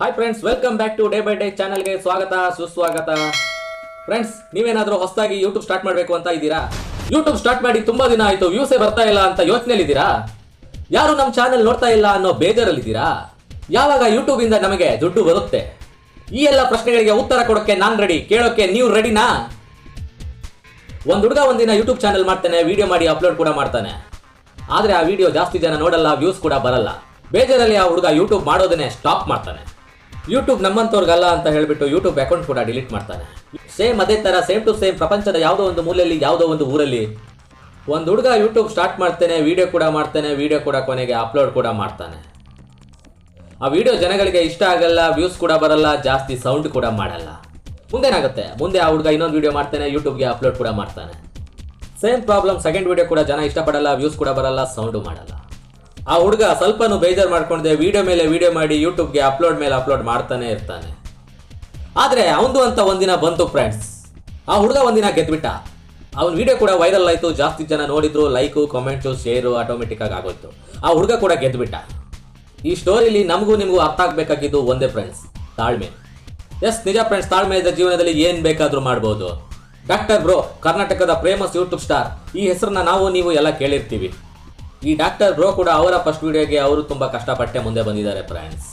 Hi friends welcome back to day by day ಚಾನಲ್ಗೆ ಸ್ವಾಗತ, ಸುಸ್ವಾಗತ. ಫ್ರೆಂಡ್ಸ್ ನೀವೇನಾದರೂ ಹೊಸದಾಗಿ ಯೂಟ್ಯೂಬ್ ಸ್ಟಾರ್ಟ್ ಮಾಡಬೇಕು ಅಂತ ಇದ್ದೀರಾ? ಯೂಟ್ಯೂಬ್ ಸ್ಟಾರ್ಟ್ ಮಾಡಿ ತುಂಬ ದಿನ ಆಯಿತು ವ್ಯೂಸೇ ಬರ್ತಾ ಇಲ್ಲ ಅಂತ ಯೋಚನೆಯಲ್ಲಿದ್ದೀರಾ? ಯಾರು ನಮ್ಮ ಚಾನಲ್ ನೋಡ್ತಾ ಇಲ್ಲ ಅನ್ನೋ ಬೇಜಾರಲ್ಲಿದ್ದೀರಾ? ಯಾವಾಗ ಯೂಟ್ಯೂಬಿಂದ ನಮಗೆ ದುಡ್ಡು ಬರುತ್ತೆ? ಈ ಎಲ್ಲ ಪ್ರಶ್ನೆಗಳಿಗೆ ಉತ್ತರ ಕೊಡೋಕ್ಕೆ ನಾನು ರೆಡಿ ಕೇಳೋಕ್ಕೆ ನೀವು ರೆಡಿನಾ ಒಂದು ಹುಡುಗ ಒಂದಿನ ಯೂಟ್ಯೂಬ್ ಚಾನಲ್ ಮಾಡ್ತಾನೆ ವಿಡಿಯೋ ಮಾಡಿ ಅಪ್ಲೋಡ್ ಕೂಡ ಮಾಡ್ತಾನೆ. ಆದರೆ ಆ ವಿಡಿಯೋ ಜಾಸ್ತಿ ಜನ ನೋಡಲ್ಲ ವ್ಯೂಸ್ ಕೂಡ ಬರಲ್ಲ. ಬೇಜಾರಲ್ಲಿ ಆ ಹುಡುಗ ಯೂಟ್ಯೂಬ್ ಮಾಡೋದನ್ನೇ ಸ್ಟಾಪ್ ಮಾಡ್ತಾನೆ. ಯೂಟ್ಯೂಬ್ ನಮ್ಮಂತವ್ರಿಗಲ್ಲ ಅಂತ ಹೇಳಿಬಿಟ್ಟು ಯೂಟ್ಯೂಬ್ ಅಕೌಂಟ್ ಕೂಡ ಡಿಲೀಟ್ ಮಾಡ್ತಾನೆ. ಸೇಮ್ ಅದೇ ತರ ಸೇಮ್ ಟು ಸೇಮ್ ಪ್ರಪಂಚದ ಯಾವುದೋ ಒಂದು ಮೂಲೆಯಲ್ಲಿ, ಯಾವುದೋ ಒಂದು ಊರಲ್ಲಿ ಒಂದು ಹುಡುಗ ಯೂಟ್ಯೂಬ್ ಸ್ಟಾರ್ಟ್ ಮಾಡ್ತೇನೆ ವಿಡಿಯೋ ಕೂಡ ಮಾಡ್ತೇನೆ ವಿಡಿಯೋ ಕೂಡ ಕೊನೆಗೆ ಅಪ್ಲೋಡ್ ಕೂಡ ಮಾಡ್ತಾನೆ. ಆ ವಿಡಿಯೋ ಜನಗಳಿಗೆ ಇಷ್ಟ ಆಗಲ್ಲ ವ್ಯೂಸ್ ಕೂಡ ಬರಲ್ಲ, ಜಾಸ್ತಿ ಸೌಂಡ್ ಕೂಡ ಮಾಡಲ್ಲ. ಮುಂದೇನಾಗುತ್ತೆ? ಮುಂದೆ ಆ ಹುಡುಗ ಇನ್ನೊಂದು ವಿಡಿಯೋ ಮಾಡ್ತಾನೆ ಯೂಟ್ಯೂಬ್ಗೆ ಅಪ್ಲೋಡ್ ಕೂಡ ಮಾಡ್ತಾನೆ. ಸೇಮ್ ಪ್ರಾಬ್ಲಮ್ ಸೆಕೆಂಡ್ ವಿಡಿಯೋ ಕೂಡ ಜನ ಇಷ್ಟಪಡಲ್ಲ ವ್ಯೂಸ್ ಕೂಡ ಬರಲ್ಲ ಸೌಂಡು ಮಾಡಲ್ಲ. ಆ ಹುಡುಗ ಸ್ವಲ್ಪನೂ ಬೇಜಾರು ಮಾಡ್ಕೊಂಡೆ ವಿಡಿಯೋ ಮೇಲೆ ವಿಡಿಯೋ ಮಾಡಿ ಯೂಟ್ಯೂಬ್ಗೆ ಅಪ್ಲೋಡ್ ಮೇಲೆ ಅಪ್ಲೋಡ್ ಮಾಡ್ತಾನೆ ಇರ್ತಾನೆ. ಆದರೆ ಅವನದು ಅಂತ ಒಂದಿನ ಬಂತು ಫ್ರೆಂಡ್ಸ್ ಆ ಹುಡುಗ ಒಂದಿನ ಗೆದ್ಬಿಟ್ಟ. ಅವನ ವಿಡಿಯೋ ಕೂಡ ವೈರಲ್ ಆಯಿತು, ಜಾಸ್ತಿ ಜನ ನೋಡಿದ್ರು ಲೈಕು ಕಾಮೆಂಟ್ಸು ಶೇರು ಆಟೋಮೆಟಿಕ್ ಆಗಿ ಆಗೋಯ್ತು. ಆ ಹುಡುಗ ಕೂಡ ಗೆದ್ಬಿಟ್ಟ. ಈ ಸ್ಟೋರಿಲಿ ನಮಗೂ ನಿಮಗೂ ಅರ್ಥ ಆಗಬೇಕಾಗಿದ್ದು ಒಂದೇ ಫ್ರೆಂಡ್ಸ್ ತಾಳ್ಮೆ. ಎಸ್ ನಿಜ ಫ್ರೆಂಡ್ಸ್ ತಾಳ್ಮೆ ಇದ್ದ ಜೀವನದಲ್ಲಿ ಏನು ಬೇಕಾದರೂ ಮಾಡ್ಬೋದು. ಡಾಕ್ಟರ್ ಬ್ರೋ ಕರ್ನಾಟಕದ ಫೇಮಸ್ ಯೂಟ್ಯೂಬ್ ಸ್ಟಾರ್ ಈ ಹೆಸರನ್ನ ನಾವು, ನೀವು ಎಲ್ಲ ಕೇಳಿರ್ತೀವಿ. ಈ ಡಾಕ್ಟರ್ ಬ್ರೋ ಕೂಡ ಅವರ ಫಸ್ಟ್ ವಿಡಿಯೋಗೆ ಅವರು ತುಂಬ ಕಷ್ಟಪಟ್ಟೆ ಮುಂದೆ ಬಂದಿದ್ದಾರೆ ಫ್ರೆಂಡ್ಸ್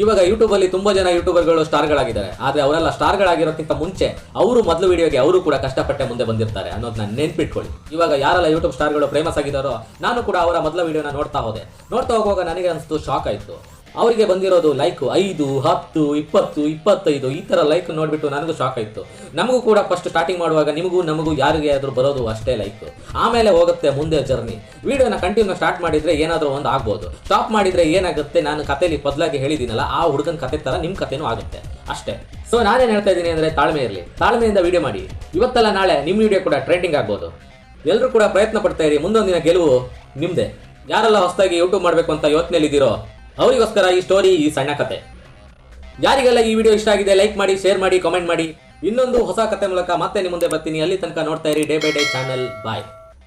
ಇವಾಗ ಯೂಟ್ಯೂಬಲ್ಲಿ ತುಂಬಾ ಜನ ಯೂಟ್ಯೂಬರ್ಗಳು ಸ್ಟಾರ್ಗಳಾಗಿದ್ದಾರೆ ಆದರೆ ಅವರೆಲ್ಲ ಸ್ಟಾರ್ಗಳಾಗಿರೋಕ್ಕಿಂತ ಮುಂಚೆ ಅವರು ಮೊದಲು ವಿಡಿಯೋಗೆ ಅವರು ಕೂಡ ಕಷ್ಟಪಟ್ಟೆ ಮುಂದೆ ಬಂದಿರ್ತಾರೆ ಅನ್ನೋದನ್ನ ನೆನ್ಪಿಟ್ಕೊಳ್ಳಿ. ಇವಾಗ ಯಾರೆಲ್ಲ ಯೂಟ್ಯೂಬ್ ಸ್ಟಾರ್ಗಳು ಫೇಮಸ್ ಆಗಿದ್ದಾರೋ ನಾನು ಕೂಡ ಅವರ ಮೊದಲ ವಿಡಿಯೋನ ನೋಡ್ತಾ ಹೋದೆ. ನೋಡ್ತಾ ಹೋಗುವಾಗ ನನಗೆ ಅನಿಸ್ತು ಶಾಕ್ ಆಯಿತು. ಅವರಿಗೆ ಬಂದಿರೋದು ಲೈಕ್ ಐದು, ಹತ್ತು, ಇಪ್ಪತ್ತು, ಇಪ್ಪತ್ತೈದು, ಈ ಥರ ಲೈಕ್ ನೋಡಿಬಿಟ್ಟು ನನಗೂ ಶಾಕ್ ಆಯಿತು. ನಮಗೂ ಕೂಡ ಫಸ್ಟ್ ಸ್ಟಾರ್ಟಿಂಗ್ ಮಾಡುವಾಗ ನಿಮಗೂ, ನಮಗೂ ಯಾರಿಗೆ ಆದರೂ ಬರೋದು ಅಷ್ಟೇ ಲೈಕ್ ಆಮೇಲೆ ಹೋಗುತ್ತೆ ಮುಂದೆ ಜರ್ನಿ ವಿಡಿಯೋನ ಕಂಟಿನ್ಯೂ ಸ್ಟಾರ್ಟ್ ಮಾಡಿದರೆ ಏನಾದರೂ ಒಂದು ಆಗ್ಬೋದು. ಸ್ಟಾಪ್ ಮಾಡಿದರೆ ಏನಾಗುತ್ತೆ? ನಾನು ಕಥೆಲಿ ಬದಲಾಗಿ ಹೇಳಿದ್ದೀನಲ್ಲ, ಆ ಹುಡುಗನ ಕತೆ ಥರ ನಿಮ್ಮ ಕಥೆನೂ ಆಗುತ್ತೆ. ಅಷ್ಟೇ. ಸೊ ನಾನೇನು ಹೇಳ್ತಾ ಇದ್ದೀನಿ ಅಂದರೆ ತಾಳ್ಮೆ ಇರಲಿ. ತಾಳ್ಮೆಯಿಂದ ವಿಡಿಯೋ ಮಾಡಿ. ಇವತ್ತಲ್ಲ ನಾಳೆ ನಿಮ್ಮ ವಿಡಿಯೋ ಕೂಡ ಟ್ರೆಂಡಿಂಗ್ ಆಗ್ಬೋದು. ಎಲ್ಲರೂ ಕೂಡ ಪ್ರಯತ್ನ ಪಡ್ತಾ ಇರಿ. ಮುಂದೊಂದಿನ ಗೆಲುವು ನಿಮ್ಮದೇ ಯಾರೆಲ್ಲ ಹೊಸದಾಗಿ ಯೂಟ್ಯೂಬ್ ಮಾಡಬೇಕು ಅಂತ ಯೋಚನೆಯಲ್ಲಿದ್ದೀರೋ ಅವರಿಗೋಸ್ಕರ ಈ ಸ್ಟೋರಿ ಈ ಸಣ್ಣ ಕತೆ. ಯಾರಿಗೆಲ್ಲ ಈ ವಿಡಿಯೋ ಇಷ್ಟ ಆಗಿದೆ ಲೈಕ್ ಮಾಡಿ ಶೇರ್ ಮಾಡಿ ಕಾಮೆಂಟ್ ಮಾಡಿ, ಇನ್ನೊಂದು ಹೊಸ ಕತೆ ಮೂಲಕ ಮತ್ತೆ ನಿಮ್ಮ ಮುಂದೆ ಬರ್ತೀನಿ. ಅಲ್ಲಿ ತನಕ ನೋಡ್ತಾ ಇರಿ day by day channel bye